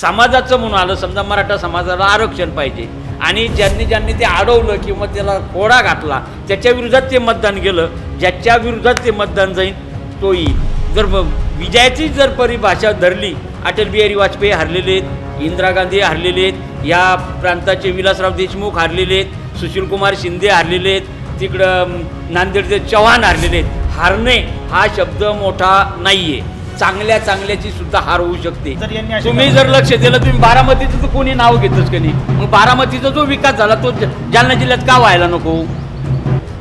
समाजाचं म्हणून आलं समजा मराठा समाजाला आरक्षण पाहिजे. आणि ज्यांनी ज्यांनी ते अडवलं किंवा त्याला कोडा घातला त्याच्या विरोधात ते मतदान गेलं ज्याच्या विरोधात ते मतदान जाईल तो येईल जर विजयाचीच विजयाची जर परिभाषा धरली अटल बिहारी वाजपेयी हरलेले आहेत इंदिरा गांधी हरलेले आहेत या प्रांताचे विलासराव देशमुख हरलेले आहेत सुशीलकुमार शिंदे हरलेले आहेत तिकडं नांदेडचे चव्हाण हरलेले आहेत. हारणे हा शब्द मोठा नाही आहे चांगल्या चांगल्याची सुद्धा हार होऊ शकते. तुम्ही जर लक्ष दिलं तुम्ही बारामतीचं तर कोणी नाव घेतच का नाही? मग बारामतीचा जो विकास झाला तो जालना जिल्ह्यात का व्हायला नको?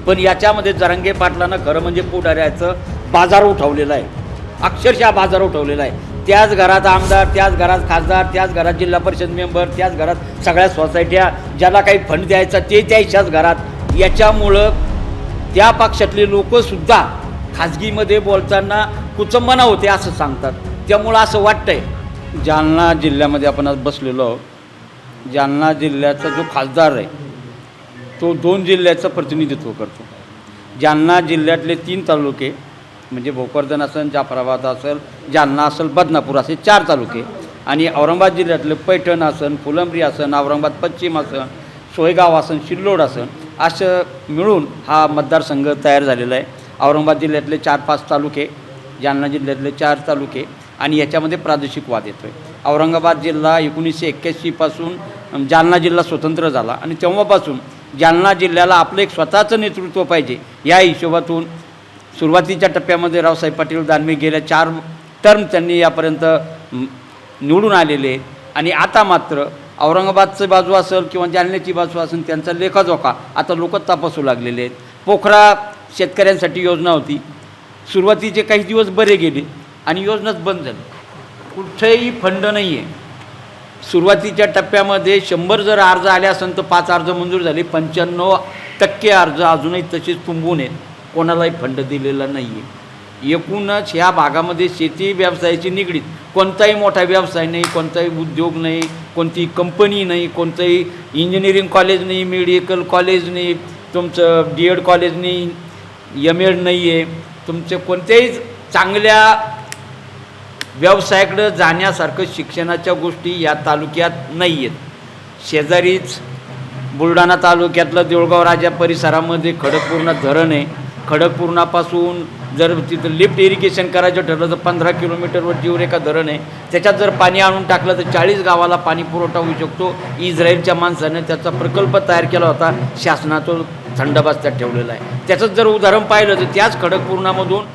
पण याच्यामध्ये जरांगे पाटलानं खरं म्हणजे पुढाऱ्याचं बाजार उठवलेला आहे. अक्षरशः बाजार उठवलेला आहे. त्याच घरात आमदार त्याच घरात खासदार त्याच घरात जिल्हा परिषद मेंबर त्याच घरात सगळ्या सोसायट्या ज्याला काही फंड द्यायचा ते त्याच्याच घरात. याच्यामुळं त्या पक्षातले लोकसुद्धा खाजगीमध्ये बोलताना कुचंबना होते असं सांगतात. त्यामुळं असं वाटतंय. जालना जिल्ह्यामध्ये आपण आज बसलेलो आहोत. जालना जिल्ह्याचा जो खासदार आहे तो दोन जिल्ह्याचं प्रतिनिधित्व करतो. जालना जिल्ह्यातले तीन तालुके म्हणजे भोकरदन असेल जाफराबाद असेल जालना असेल बदनापूर असे चार तालुके आणि औरंगाबाद जिल्ह्यातले पैठण असन फुलंब्री असन औरंगाबाद पश्चिम असन सोयगाव असन शिल्लोड असन असं मिळून हा मतदारसंघ तयार झालेला आहे. औरंगाबाद जिल्ह्यातले चार पाच तालुके जालना जिल्ह्यातले चार तालुके आणि याच्यामध्ये प्रादेशिक वाद येतो आहे औरंगाबाद जिल्हा एकोणीसशे एक्क्याऐंशीपासून जालना जिल्हा स्वतंत्र झाला आणि तेव्हापासून जालना जिल्ह्याला आपलं एक स्वतःचं नेतृत्व पाहिजे या हिशोबातून सुरुवातीच्या टप्प्यामध्ये रावसाहेब पाटील दानवे गेल्या चार टर्म त्यांनी यापर्यंत निवडून आलेले आणि आता मात्र औरंगाबादचं बाजू असेल किंवा जालन्याची बाजू असेल त्यांचा लेखाजोखा आता लोक तपासू लागलेले आहेत. पोखरा शेतकऱ्यांसाठी योजना होती. सुरुवातीचे काही दिवस बरे गेले आणि योजनाच बंद झाली. कुठेही फंड नाही आहे सुरुवातीच्या टप्प्यामध्ये शंभर जर अर्ज आले असेल तर पाच अर्ज मंजूर झाले. पंच्याण्णव टक्के अर्ज अजूनही तसेच तुंबून आहेत. कोणालाही फंड दिलेला नाही आहे एकूणच ह्या भागामध्ये शेती व्यवसायाची निगडीत. कोणताही मोठा व्यवसाय नाही कोणताही उद्योग नाही कोणतीही कंपनी नाही कोणतंही इंजिनिअरिंग कॉलेज नाही मेडिकल कॉलेज नाही तुमचं डी एड कॉलेज नाही यमेड नाही आहे तुमचे कोणत्याही चांगल्या व्यवसायाकडं जाण्यासारखं शिक्षणाच्या गोष्टी या तालुक्यात नाही आहेत शेजारीच बुलढाणा तालुक्यातलं देऊळगाव राजा परिसरामध्ये खडकपूर्णा धरण आहे. खडकपूर्णापासून जर तिथं लिफ्ट इरिगेशन करायचं ठरलं तर पंधरा किलोमीटरवर जीवरेखा धरण आहे. त्याच्यात जर पाणी आणून टाकलं तर चाळीस गावाला पाणी पुरवठा होऊ शकतो. इस्रायलच्या माणसानं त्याचा प्रकल्प तयार केला होता. शासनाचं थंड बस्त्यात ठेवलेला आहे. त्याचंच जर उदाहरण पाहिलं तर त्याच खडकपूर्णामधून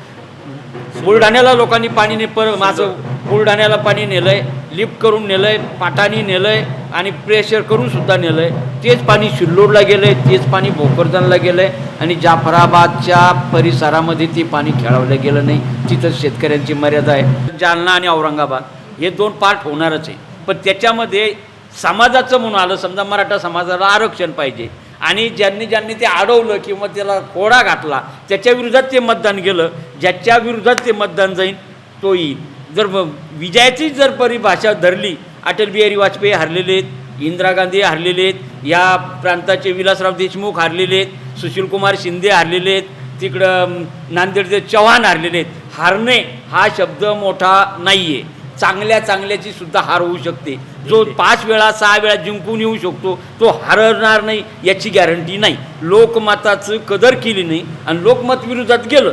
बुलढाण्याला लोकांनी पाणी ने पर माझं बुलढाण्याला पाणी नेलं आहे लिफ्ट करून नेलं आहे पाटानी नेलं आहे आणि प्रेशर करून सुद्धा आहे तेच पाणी शिल्लोडला गेलं आहे तेच पाणी भोकरदनला आहे आणि जाफराबादच्या परिसरामध्ये ते पाणी खेळवलं गेलं नाही. तिथं शेतकऱ्यांची मर्यादा आहे. जालना आणि औरंगाबाद हे दोन पार्ट होणारच आहे. पण त्याच्यामध्ये समाजाचं म्हणून आलं. समजा मराठा समाजाला आरक्षण पाहिजे. आणि ज्यांनी ज्यांनी ते अडवलं किंवा त्याला कोडा घातला त्याच्या विरोधात ते मतदान गेलं ज्याच्या विरोधात ते मतदान जाईल तो येईल. जर विजयाचीच विजयाची जर परिभाषा धरली अटल बिहारी वाजपेयी हरलेले आहेत इंदिरा गांधी हरलेले आहेत या प्रांताचे विलासराव देशमुख हरलेले आहेत सुशीलकुमार शिंदे हरलेले आहेत तिकडं नांदेडचे चव्हाण हरलेले आहेत. हारणे हा शब्द मोठा नाही आहे चांगल्या चांगल्याची सुद्धा हार होऊ शकते. जो पाच वेळा सहा वेळा जिंकून येऊ शकतो तो हरणार नाही याची गॅरंटी नाही. लोकमताचं कदर केली नाही आणि लोकमत विरोधात गेलं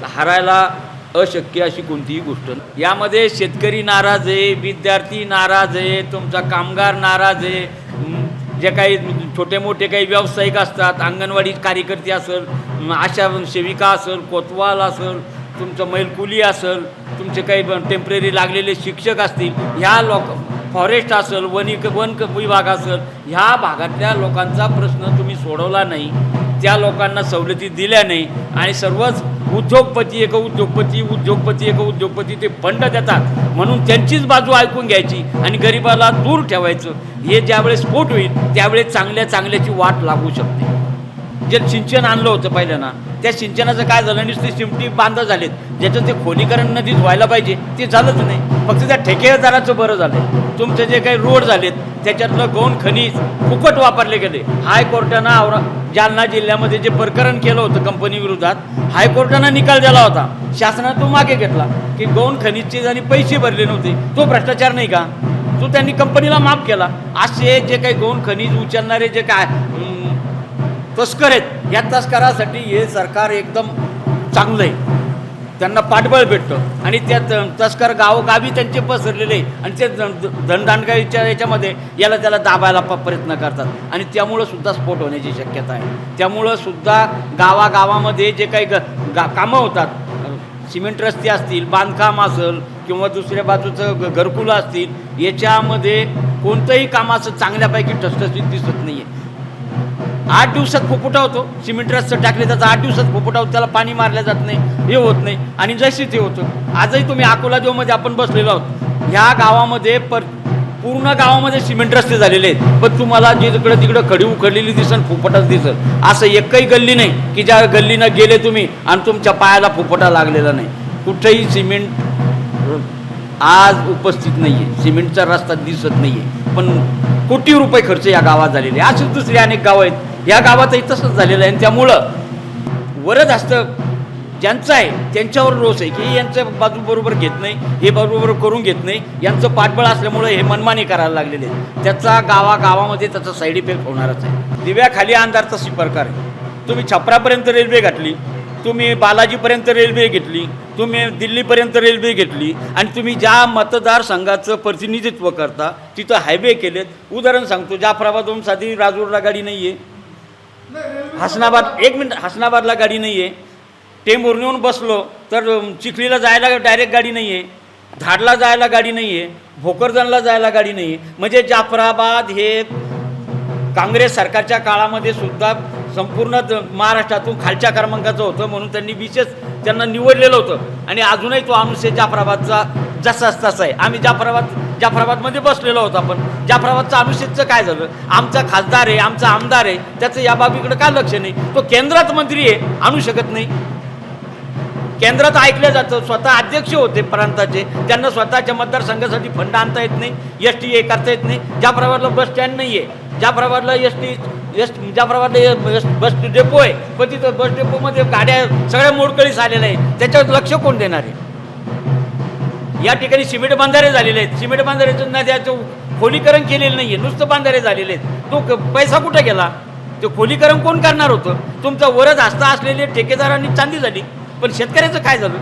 तर हारायला अशक्य अशी कोणतीही गोष्ट नाही. यामध्ये शेतकरी नाराज आहे विद्यार्थी नाराज आहे तुमचा कामगार नाराज आहे जे काही छोटे मोठे काही व्यावसायिक असतात अंगणवाडी कार्यकर्ते असेल आशा सेविका असेल कोतवाल असेल तुमचं मैलकुली असेल तुमचे काही टेंपररी लागलेले शिक्षक असतील ह्या लोक फॉरेस्ट असेल वनिक वन विभाग असेल ह्या भागातल्या लोकांचा प्रश्न तुम्ही सोडवला नाही त्या लोकांना सवलती दिल्या नाही आणि सर्वच उद्योगपती एक उद्योगपती उद्योगपती एक उद्योगपती ते फंड देतात. म्हणून त्यांचीच बाजू ऐकून घ्यायची आणि गरिबाला दूर ठेवायचं. हे ज्यावेळेस स्फोट होईल त्यावेळेस चांगल्या चांगल्याची वाट लागू शकते. जे सिंचन आणलं होतं पहिल्यांदा. त्या सिंचनाचं काय झालं? नुसती शिमटी बांधं झालेत. ज्याचं ते खोलीकरण नदीच व्हायला पाहिजे ते झालंच नाही. फक्त त्या ठेकेदाराचं बरं झालं तुमचे जे काही रोड झालेत त्याच्यातलं गौण खनिज फुकट वापरले गेले. हायकोर्टानं औरा जालना जिल्ह्यामध्ये जे प्रकरण केलं होतं कंपनीविरोधात हायकोर्टानं निकाल दिला होता. शासनानं तो मागे घेतला की गौण खनिजचे आणि पैसे भरले नव्हते तो भ्रष्टाचार नाही का? तो त्यांनी कंपनीला माफ केला. असे जे काही गौण खनिज उचलणारे जे काय तस्कर आहेत. या तस्करासाठी हे सरकार एकदम चांगलं आहे त्यांना पाठबळ भेटतं. आणि त्या त- तस्कर गावोगावी त्यांचे पसरलेले आहे. आणि ते ध- धनदांडगाईच्या याच्यामध्ये याला त्याला दाबायला प- प्रयत्न करतात. आणि त्यामुळं सुद्धा स्फोट होण्याची शक्यता आहे. त्यामुळं सुद्धा गावागावामध्ये जे काही ग गा कामं होतात सिमेंट रस्ते असतील बांधकाम असेल किंवा दुसऱ्या बाजूचं घरकुलं असतील याच्यामध्ये कोणतंही काम असं चांगल्यापैकी ठसठसीत दिसत नाही आहे आठ दिवसात फुफुटा होतो. सिमेंट रस्ता टाकले त्याचा आठ दिवसात फुफुटा होतो. त्याला पाणी मारलं जात नाही हे होत नाही आणि जशी ते होतं. आजही तुम्ही अकोला देवमध्ये आपण बसलेलो आहोत. ह्या गावामध्ये पर पूर्ण गावामध्ये सिमेंट रस्ते झालेले आहेत. पण तुम्हाला जिकडं तिकडं खडी उखडलेली दिसन फुफटाच दिसल असं एकही गल्ली नाही की ज्या गल्लीनं गेले तुम्ही आणि तुमच्या पायाला फुफटा लागलेला नाही. कुठेही सिमेंट आज उपस्थित नाही आहे सिमेंटचा रस्ता दिसत नाही आहे पण कोटी रुपये खर्च या गावात झालेले आहे. अशीच दुसरी अनेक गावं आहेत. या गावाचंही तसंच झालेलं आहे. आणि त्यामुळं वरद असतं ज्यांचं आहे त्यांच्यावर रोष आहे. की यांचं बाजू बरोबर घेत नाही हे बरोबर करून घेत नाही. यांचं पाठबळ असल्यामुळं हे मनमानी करायला लागलेले आहेत. त्याचा गावा गावामध्ये त्याचा साईड इफेक्ट होणारच आहे. दिव्याखाली अंधार तशी प्रकार आहे. तुम्ही छपरापर्यंत रेल्वे घातली तुम्ही बालाजीपर्यंत रेल्वे घेतली तुम्ही दिल्लीपर्यंत रेल्वे घेतली आणि तुम्ही ज्या मतदारसंघाचं प्रतिनिधित्व करता तिथं हायवे केलेत. उदाहरण सांगतो जाफराबादहून साधी राजूरला गाडी नाही आहे हसनाबाद एक मिनिट हसनाबादला गाडी नाही आहे ते येऊन बसलो तर चिखलीला जायला डायरेक्ट गाडी नाही आहे धाडला जायला गाडी नाही आहे भोकरदनला जायला गाडी नाही आहे म्हणजे जाफराबाद हे काँग्रेस सरकारच्या काळामध्ये सुद्धा संपूर्ण द- महाराष्ट्रातून खालच्या क्रमांकाचं होतं म्हणून त्यांनी विशेष त्यांना निवडलेलं होतं. आणि अजूनही तो अनुशय जाफराबादचा जसाच तसा आहे. आम्ही जाफराबाद जाफराबादमध्ये बसलेलो होतो आपण. जाफराबादचं अनुच्छेदचं काय झालं? आमचा खासदार आहे आमचा आमदार आहे त्याचं या बाबीकडे काय लक्ष नाही? तो केंद्रात मंत्री आहे आणू शकत नाही. केंद्रात ऐकलं जातं स्वतः अध्यक्ष होते प्रांताचे. त्यांना स्वतःच्या मतदारसंघासाठी फंड आणता येत नाही एस टी हे करता येत नाही. ज्या बस स्टँड नाही आहे ज्या प्रभातला एस टी एस ज्या प्रभातला एस- बस डेपो आहे. पण तिथं बस डेपोमध्ये गाड्या सगळ्या मोडकळीस आलेल्या आहे त्याच्यावर लक्ष कोण देणार आहे? या ठिकाणी सिमेंट बांधारे झालेले आहेत. सिमेंट बांधाऱ्याचं नद्याचं खोलीकरण केलेलं नाही आहे नुसतं बांधारे झालेले आहेत. तो पैसा कुठे गेला? ते खोलीकरण कोण करणार होतं? तुमचं वरच हस्ता असलेले ठेकेदारांनी चांदी झाली. पण शेतकऱ्याचं काय झालं?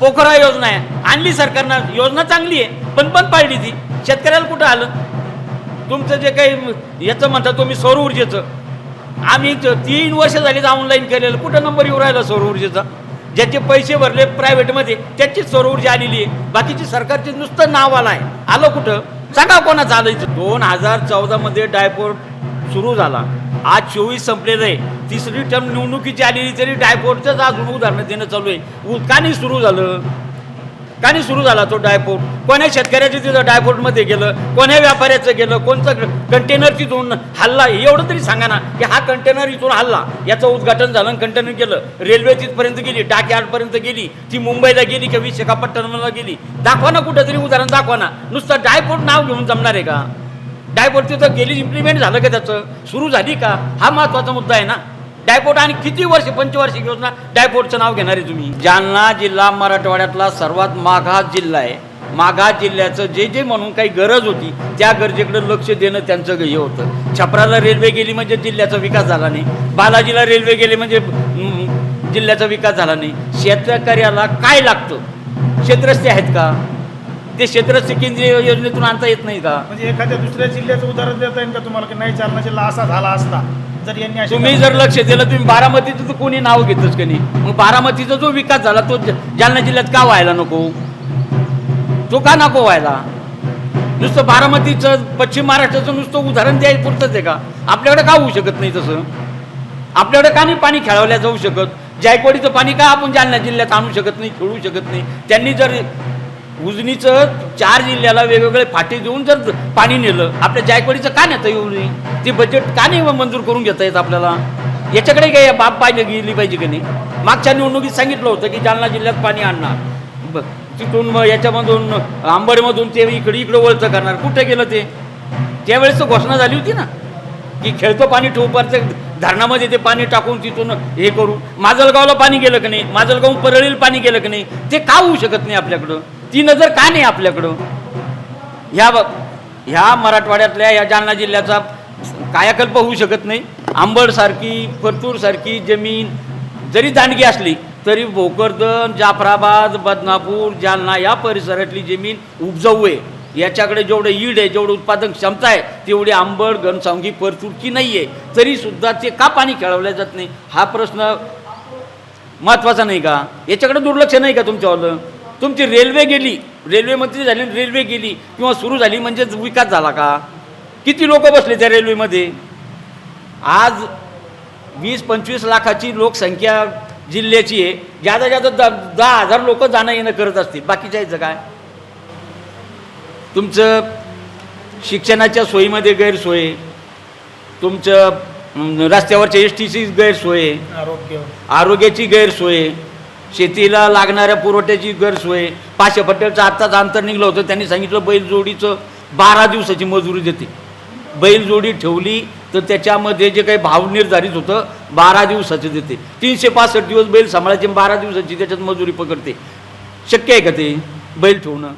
पोखरा योजना आहे. आणली सरकारनं. योजना चांगली आहे पण बंद पाडली ती. शेतकऱ्याला कुठं आलं? तुमचं जे काही याचं म्हणता तुम्ही सौर ऊर्जेचं. आम्ही तीन वर्ष झाली ऑनलाईन केलेलं. कुठं नंबर येऊ राहिला सौर ऊर्जेचा? ज्याचे पैसे भरले प्रायव्हेटमध्ये त्याची सौर ऊर्जा आलेली आहे. बाकीची सरकारचे नुसतं नाव आलं आहे आलं कुठं? सांगा कोणाचं आलं इथं. दोन हजार चौदामध्ये डायपोर्ट सुरू झाला. आज चोवीस संपलेलं आहे तिसरी टर्म निवडणुकीची आलेली तरी डायपोर्टचंच आज उदाहरणं देणं चालू आहे. उ- सुरू झालं. का नाही सुरू झाला तो डायपोर्ट कोण्या शेतकऱ्याचं तिथं डायपोर्टमध्ये गेलं? कोण्या व्यापाऱ्याचं गेलं? कोणतं कंटेनर तिथून हल्ला? एवढं तरी सांगा ना की हा कंटेनर इथून हल्ला. याचं उद्घाटन झालं कंटेनर गेलं. रेल्वे तिथपर्यंत गेली डाकयार्डपर्यंत गेली ती मुंबईला गेली का विशाखापट्टणमला गेली? दाखवा ना कुठं तरी उदाहरण दाखवा ना. नुसतं डायपोर्ट नाव घेऊन जमणार आहे का? डायपोर्ट तिथं गेली इम्प्लिमेंट झालं का त्याचं? सुरू झाली का? हा महत्त्वाचा मुद्दा आहे ना. डायपोर्ट आणि किती वर्ष पंचवार्षिक योजना डायपोर्टचं नाव घेणार आहे तुम्ही? जालना जिल्हा मराठवाड्यातला सर्वात मागास जिल्हा आहे. मागास जिल्ह्याचं जे जे म्हणून काही गरज होती त्या गरजेकडे लक्ष देणं त्यांचं हे होतं. छपराला रेल्वे गेली म्हणजे जिल्ह्याचा विकास झाला नाही. बालाजीला रेल्वे गेली म्हणजे जिल्ह्याचा विकास झाला नाही. शेतकऱ्याला काय लागतं? शेतरस्ते आहेत का? ते शेतरस्ते केंद्रीय योजनेतून आणता येत नाही का? म्हणजे एखाद्या दुसऱ्या जिल्ह्याचं उदाहरण देता येईल का तुम्हाला की नाही जालना जिल्हा असा झाला असता? जर यांनी अशी तुम्ही जर लक्ष दिलं तुम्ही बारामतीचं तर कोणी नाव घेतच का नाही? मग बारामतीचा जो विकास झाला तो ज- जालना जिल्ह्यात का व्हायला नको? तो का नको व्हायला? नुसतं बारामतीचं पश्चिम महाराष्ट्राचं नुसतं उदाहरण द्यायचं पुरतंच आहे का? आपल्याकडे का होऊ शकत नाही तसं? आपल्याकडे का नाही पाणी खेळवल्या जाऊ शकत? जायकवाडीचं पाणी का आपण जालना जिल्ह्यात आणू शकत नाही खेळू शकत नाही? त्यांनी जर उजनीचं चार जिल्ह्याला वेगवेगळे फाटे देऊन जर पाणी नेलं आपल्या जायकवाडीचं का नेता येऊ नये? ते बजेट का नाही मंजूर करून घेता येत आपल्याला? याच्याकडे काय बाब पाहिजे गेली पाहिजे की नाही? मागच्या निवडणुकीत सांगितलं होतं की जालना जिल्ह्यात पाणी आणणार. ब तिथून मग याच्यामधून आंबडमधून ते इकडे इकडे वळचं करणार. कुठे गेलं ते? त्यावेळेस तर घोषणा झाली होती ना की खेळतो पाणी ठेवपारचं धरणामध्ये ते पाणी टाकून तिथून हे करू. माजलगावला पाणी गेलं की नाही? माजलगाव परळीला पाणी गेलं की नाही? ते का होऊ शकत नाही आपल्याकडं? ती नजर का नाही आपल्याकडं? ह्या बघ ह्या मराठवाड्यातल्या या जालना जिल्ह्याचा कायाकल्प होऊ शकत नाही. आंबडसारखी फरतूरसारखी जमीन जरी दांडगी असली तरी भोकरदन जाफराबाद बदनापूर जालना या परिसरातली जमीन उपजाऊ आहे. याच्याकडे जेवढं ईड आहे जेवढं उत्पादन क्षमता आहे तेवढी आंबड घनसावंगी परतूरची नाही आहे तरीसुद्धा ते का पाणी खेळवलं जात नाही? हा प्रश्न महत्त्वाचा नाही का? याच्याकडे दुर्लक्ष नाही का तुमच्यावालं? तुमची रेल्वे गेली रेल्वे मंत्री झाली रेल्वे गेली किंवा सुरू झाली म्हणजेच विकास झाला का? किती लोक बसले त्या रेल्वेमध्ये आज वीस पंचवीस लाखाची लोकसंख्या जिल्ह्याची आहे. ज्यादा ज्यादा द दहा हजार लोक जाणं येणं करत असतील. बाकीच्या याचं काय? तुमचं शिक्षणाच्या सोयीमध्ये गैरसोय. तुमचं रस्त्यावरच्या एस टीची गैरसोय. आरोग्याची गैरसोय. शेतीला लागणाऱ्या पुरवठ्याची गैरसोय आहे. पाचशे पटेलचं आत्ताच अंतर निघलं होतं. त्यांनी सांगितलं बैलजोडीचं बारा दिवसाची मजुरी देते बैलजोडी ठेवली तर त्याच्यामध्ये जे काही भाव निर्धारित होतं बारा दिवसाचे देते. तीनशे पासष्ट दिवस बैल सांभाळायचे बारा दिवसाची त्याच्यात मजुरी पकडते. शक्य आहे का ते? बैल ठेवणं.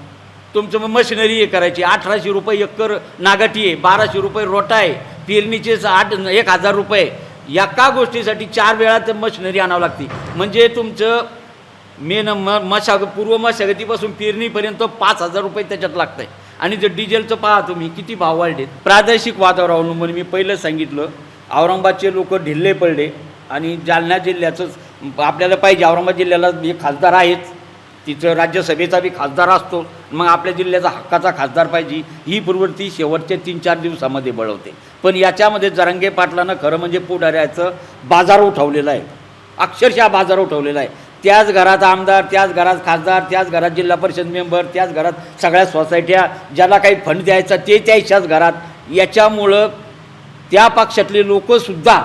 तुमचं मग मशिनरी हे करायची. अठराशे रुपये एकर नागाटी आहे. बाराशे रुपये रोटा आहे. पेरणीचे आठ एक हजार रुपये या का गोष्टीसाठी चार वेळा तर मशिनरी आणावं लागते. म्हणजे तुमचं मेन म मशाग पूर्व मशागतीपासून पेरणीपर्यंत पाच हजार रुपये त्याच्यात लागतं आहे आणि जर डिझेलचं पहा तुम्ही किती भाव वाढलेत प्रादेशिक वातावरण अवलंबून मी पहिलं सांगितलं औरंगाबादचे लोक ढिल्ले पडले आणि जालना जिल्ह्याचंच आपल्याला पाहिजे औरंगाबाद जिल्ह्याला हे खासदार आहेच तिथं राज्यसभेचा बी खासदार असतो. मग आपल्या जिल्ह्याचा हक्काचा खासदार पाहिजे. ही प्रवृत्ती शेवटच्या तीन चार दिवसामध्ये बळवते. पण याच्यामध्ये जरांगे पाटलानं खरं म्हणजे पुढाऱ्याचं बाजार उठवलेला आहे. अक्षरशः बाजार उठवलेला आहे. त्याच घरात आमदार त्याच घरात खासदार त्याच घरात जिल्हा परिषद मेंबर त्याच घरात सगळ्या सोसायट्या ज्याला काही फंड द्यायचा ते त्याच्याच घरात. याच्यामुळं त्या पक्षातले लोकसुद्धा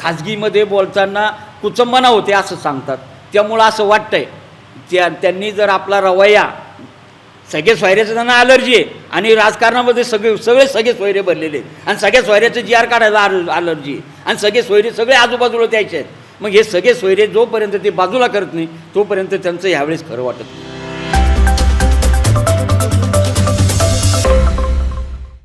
खाजगीमध्ये बोलताना कुचंबना होते असं सांगतात. त्यामुळं असं वाटतंय. त्या त्यांनी जर आपला रवैया सगळे सोयऱ्याचं त्यांना अलर्जी आहे आणि राजकारणामध्ये सगळे सगळे सगळे सोयरे भरलेले आहेत. आणि सगळ्या सोयऱ्याचं जी आर काढायला अलर्जी आहे. आणि सगळे सोयरे सगळे आजूबाजूला द्यायचे आहेत. मग हे सगळे सोयरे जोपर्यंत ते बाजूला करत नाही तोपर्यंत त्यांचं ह्यावेळेस खरं वाटत नाही.